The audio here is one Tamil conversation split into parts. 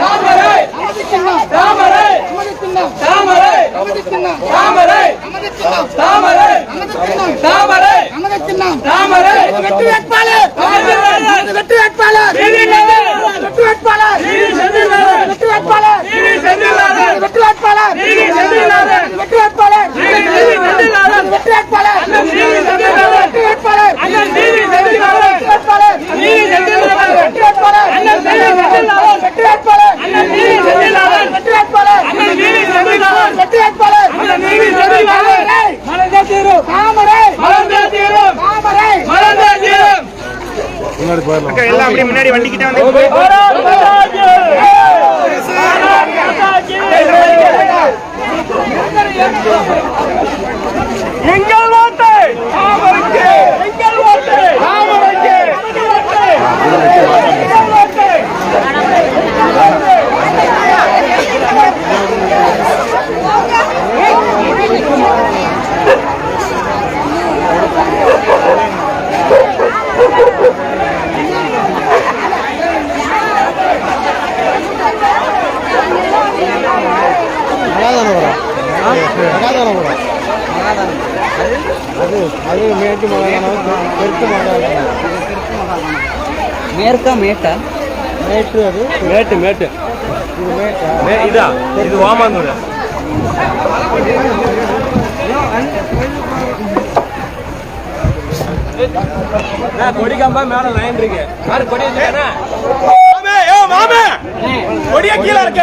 தாமரை! நமது சின்னம் தாமரை! நமது சின்னம் தாமரை! நமது சின்னம் தாமரை! நமது சின்னம் தாமரை! நமது சின்னம். தாமரை! நமது சின்னம். தாமரை! வெற்றி வேட்பாளர் நமது வெற்றி வேட்பாளர் டிவி செந்தில்நாதன். வெற்றி வேட்பாளர் டிவி செந்தில்நாதன். வெற்றி வேட்பாளர் டிவி செந்தில்நாதன். வெற்றி வேட்பாளர் டிவி செந்தில்நாதன். வெற்றி வேட்பாளர் டிவி செந்தில்நாதன். வெற்றி வேட்பாளர் அண்ணன் டிவி செந்தில்நாதன். வெற்றி வேட்பாளர் அண்ணன் டிவி செந்தில்நாதன். வெற்றி வேட்பாளர் டிவி செந்தில்நாதன். வெற்றி வேட்பாளர் அண்ணன் டிவி செந்தில்நாதன். வெற்றி வேட்பாளர் அண்ணன் டிவி செந்தில்நாதன். வெற்றி வேட்பாளர் அண்ணன் டிவி செந்தில்நாதன். வெற்றி வேட்பாளர் அண்ணன் டிவி செந்தில்நாதன். மலர்ந்தே தீரும். தாமரை மலர்ந்தே தீரும். தாமரை மலர்ந்தே தீரும். எல்லாம் அப்படியே முன்னாடி வண்டிக்கிட்டே வந்து. எங்கள் வார்த்தை தாமரைக்கு. எங்கள் வார்த்தை தாமரைக்கு. எங்கள் வார்த்தை மேற்கா மேட்டா? மேட்டு மேட்டு. மே- இதா? இது ஓமாந்தூர் கொடி கம்பா மேல லைன் இருக்கு. யாரு கொடி மாமே ஏ மாமே! கொடிய கீழ இருக்க.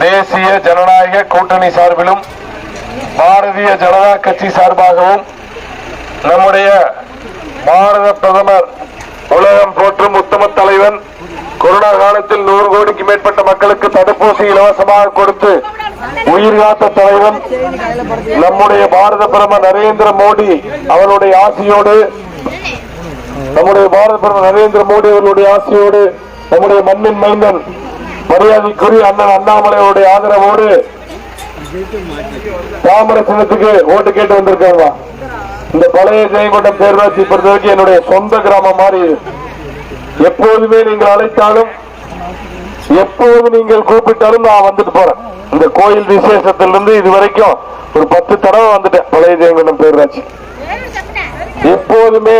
தேசிய ஜனநாயக கூட்டணி சார்பிலும் பாரதிய ஜனதா கட்சி சார்பாகவும் நம்முடைய பாரத பிரதமர் உலகம் போற்றும் உத்தம தலைவன் கொரோனா காலத்தில் நூறு கோடிக்கு மேற்பட்ட மக்களுக்கு தடுப்பூசி இலவசமாக கொடுத்து உயிர் காத்த தலைவன் நம்முடைய பாரத பிரதமர் நரேந்திர மோடி அவருடைய ஆசையோடு நம்முடைய பாரத பிரதமர் நரேந்திர மோடி அவர்களுடைய ஆசையோடு நம்முடைய மண்ணின் மைந்தன் மரியாதைக்குரிய அண்ணன் அண்ணாமலையோடைய ஆதரவோடு தாமர சின்னத்துக்கு ஓட்டு கேட்டு வந்திருக்காங்க. இந்த பழைய ஜெயங்கொண்டம் பேரூராட்சி பொறுத்தவரைக்கும் என்னுடைய சொந்த கிராமம் மாதிரி. எப்போதுமே நீங்கள் அழைத்தாலும் எப்போது நீங்கள் கூப்பிட்டாலும் நான் வந்துட்டு போறேன். இந்த கோயில் விசேஷத்திலிருந்து இது வரைக்கும் ஒரு பத்து தடவை வந்துட்டேன் பழைய ஜெயங்கொண்டம் பேரூராட்சி எப்போதுமே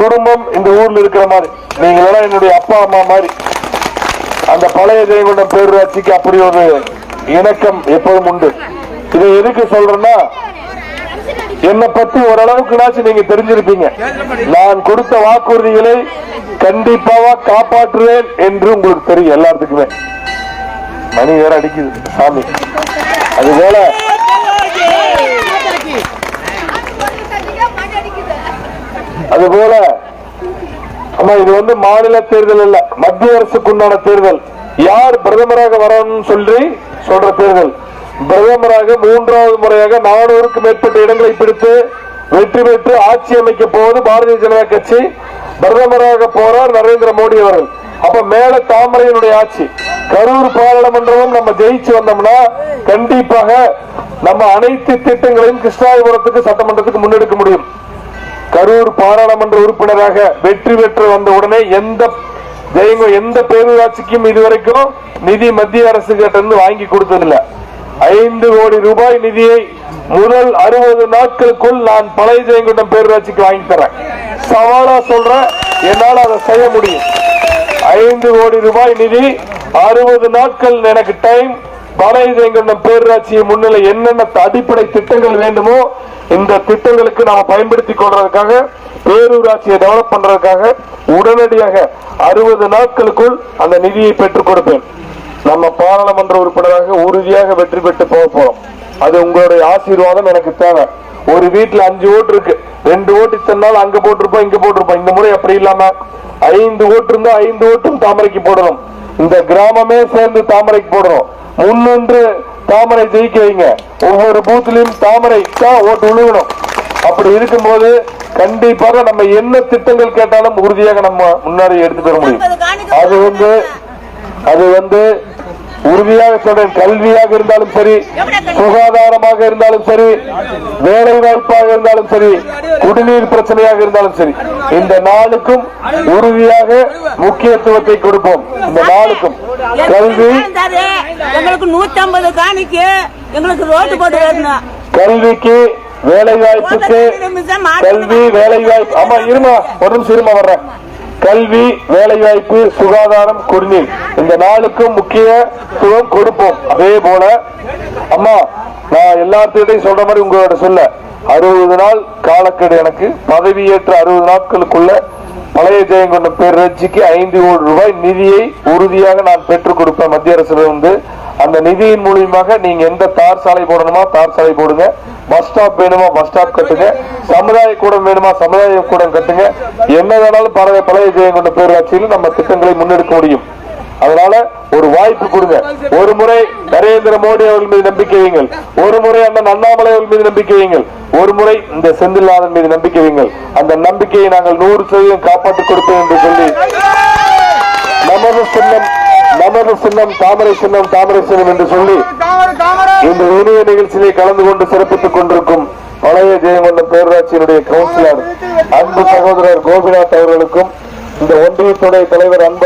குடும்பம் இந்த ஊர்ல இருக்கிற மாதிரி. நீங்க என்னுடைய அப்பா அம்மா மாதிரி. அந்த பழைய ஜெயங்கொண்டம் பேரூராட்சிக்கு அப்படி ஒரு இணக்கம் எப்போதும் உண்டு. இதை எதுக்கு சொல்றேன்னா என்னை பத்தி ஓரளவுக்குனாச்சும் நீங்க தெரிஞ்சிருப்பீங்க. நான் கொடுத்த வாக்குறுதிகளை கண்டிப்பாக காப்பாற்றுவேன் என்று உங்களுக்கு தெரியும் எல்லாத்துக்குமே. மணி வேற அடிக்குது சாமி. அதுபோல அதுபோல ஆமா இது வந்து மாநில தேர்தல் இல்ல மத்திய அரசுக்குண்டான தேர்தல். யார் பிரதமராக வரணும்னு சொல்லி சொல்ற தேர்தல். பிரதமராக மூன்றாவது முறையாக நானூறுக்கு மேற்பட்ட இடங்களை பிடித்து வெற்றி பெற்று ஆட்சி அமைக்க போவது பாரதிய ஜனதா கட்சி. பிரதமராக போறார் நரேந்திர மோடி அவர்கள். அப்ப மேல தாமரையினுடைய ஆட்சி. கரூர் பாராளுமன்றமும் நம்ம ஜெயிச்சு வந்தோம்னா கண்டிப்பாக நம்ம அனைத்து திட்டங்களையும் கிருஷ்ணாபுரத்துக்கு சட்டமன்றத்துக்கு முன்னெடுக்க முடியும். கரூர் பாராளுமன்ற உறுப்பினராக வெற்றி பெற்று வந்த உடனே எந்த ஜெயங்க எந்த பேரூராட்சிக்கும் இதுவரைக்கும் நிதி மத்திய அரசு கிட்ட வாங்கி கொடுத்ததில்லை. ஐந்து கோடி ரூபாய் நிதியை முதல் அறுபது நாட்களுக்குள் நான் பழைய ஜெயங்கொண்டம் பேரூராட்சிக்கு வாங்கி தரேன். சவாலா சொல்றேன் என்னால் அதை செய்ய முடியும். ஐந்து கோடி ரூபாய் நிதி அறுபது நாட்கள் எனக்கு டைம் பழைய ஜெயங்கொண்டம் பேரூராட்சியை முன்னிலை என்னென்ன அடிப்படை திட்டங்கள் வேண்டுமோ இந்த திட்டங்களுக்கு நாம பயன்படுத்திக் கொள்றதுக்காக பேரூராட்சியை டெவலப் பண்றதுக்காக உடனடியாக அறுபது நாட்களுக்குள் அந்த நிதியை பெற்றுக் கொடுப்பேன். நம்ம பாராளுமன்ற உறுப்பினராக உறுதியாக வெற்றி பெற்று போக போறோம். அது உங்களுடைய ஆசீர்வாதம் எனக்கு தேவை. ஒரு வீட்டுல அஞ்சு ஓட்டு இருக்கு. ரெண்டு ஓட்டு இத்தனை நாள் அங்க போட்டிருப்போம் இங்க போட்டிருப்போம். இந்த முறை அப்படி இல்லாம ஐந்து ஓட்டு இருந்தா ஐந்து ஓட்டும் தாமரைக்கு போடணும். இந்த கிராமமே சேர்ந்து தாமரைக்கு போடணும். முன்னின்று தாமரை ஜெயிக்க வைங்க. ஒவ்வொரு பூத்திலையும் தாமரை தான் ஓட்டு விழுகணும் அப்படி இருக்கும்போது கண்டிப்பாக நம்ம என்ன திட்டங்கள் கேட்டாலும் உறுதியாக நம்ம முன்னாடி எடுத்து பெற முடியும். அது வந்து அது வந்து உறுதியாக சொல்றேன் கல்வியாக இருந்தாலும் சரி சுகாதாரமாக இருந்தாலும் சரி வேலை வாய்ப்பாக இருந்தாலும் சரி குடிநீர் பிரச்சனையாக இருந்தாலும் சரி இந்த நாளுக்கும் உறுதியாக முக்கியத்துவத்தை கொடுப்போம். இந்த நாளுக்கும் கல்வி எங்களுக்கு நூத்தி ஐம்பது காணிக்கு எங்களுக்கு ரோட்டு போட்டு கல்விக்கு வேலை வாய்ப்புக்கு கல்வி வேலை வாய்ப்பு ஆமா இருமா ஒரு நிமிஷம் இருமா வர்றேன். கல்வி வேலை வாய்ப்பு சுகாதாரம் குடிநீர். இந்த நாளுக்கும் முக்கியத்துவம் கொடுப்போம். அதே போல அம்மா நான் எல்லாத்துக்கிட்டையும் சொல்ற மாதிரி உங்களோட சொல்ல. அறுபது நாள் காலக்கெடு எனக்கு. பதவியேற்ற அறுபது நாட்களுக்குள்ள பழைய ஜெயங்கொண்ட பேரட்சிக்கு ஐந்து கோடி ரூபாய் நிதியை உறுதியாக நான் பெற்றுக் கொடுப்பேன். மத்திய அரசுல வந்து அந்த நிதியின் மூலியமாக நீங்க எந்த தார் சாலை போடணுமா தார் சாலை போடுங்க. பஸ் ஸ்டாப் வேணுமா பஸ் ஸ்டாப் கட்டுங்க. சமுதாய கூடம் வேணுமா சமுதாய கூடம் கட்டுங்க. என்ன வேணாலும் பழைய பழைய ஜெயங்கொண்ட பேரூராட்சியில் நம்ம திட்டங்களை முன்னெடுக்க முடியும். அதனால ஒரு வாய்ப்பு கொடுங்க. ஒரு முறை நரேந்திர மோடி அவர்கள் மீது நம்பிக்கை வையுங்கள் ஒரு முறை அண்ணன் அண்ணாமலை அவர்கள் மீது நம்பிக்கை வையுங்கள் ஒரு முறை இந்த செந்தில்நாதன் மீது நம்பிக்கை வையுங்கள் அந்த நம்பிக்கையை நாங்கள் நூறு சதவீதம் காப்பாற்றிக் கொடுப்போம் என்று சொல்லி நமது சின்னம் நமது சின்னம் தாமரை சின்னம் தாமரை சின்னம் என்று சொல்லி இந்த இனிய நிகழ்ச்சியிலே கலந்து கொண்டு சிறப்பித்துக் கொண்டிருக்கும் பழைய ஜெயங்கொண்டம் பேரூராட்சியினுடைய கவுன்சிலர் அன்பு சகோதரர் கோபிநாத் அவர்களுக்கும் இந்த ஒன்றியத்துடைய தலைவர் அன்பு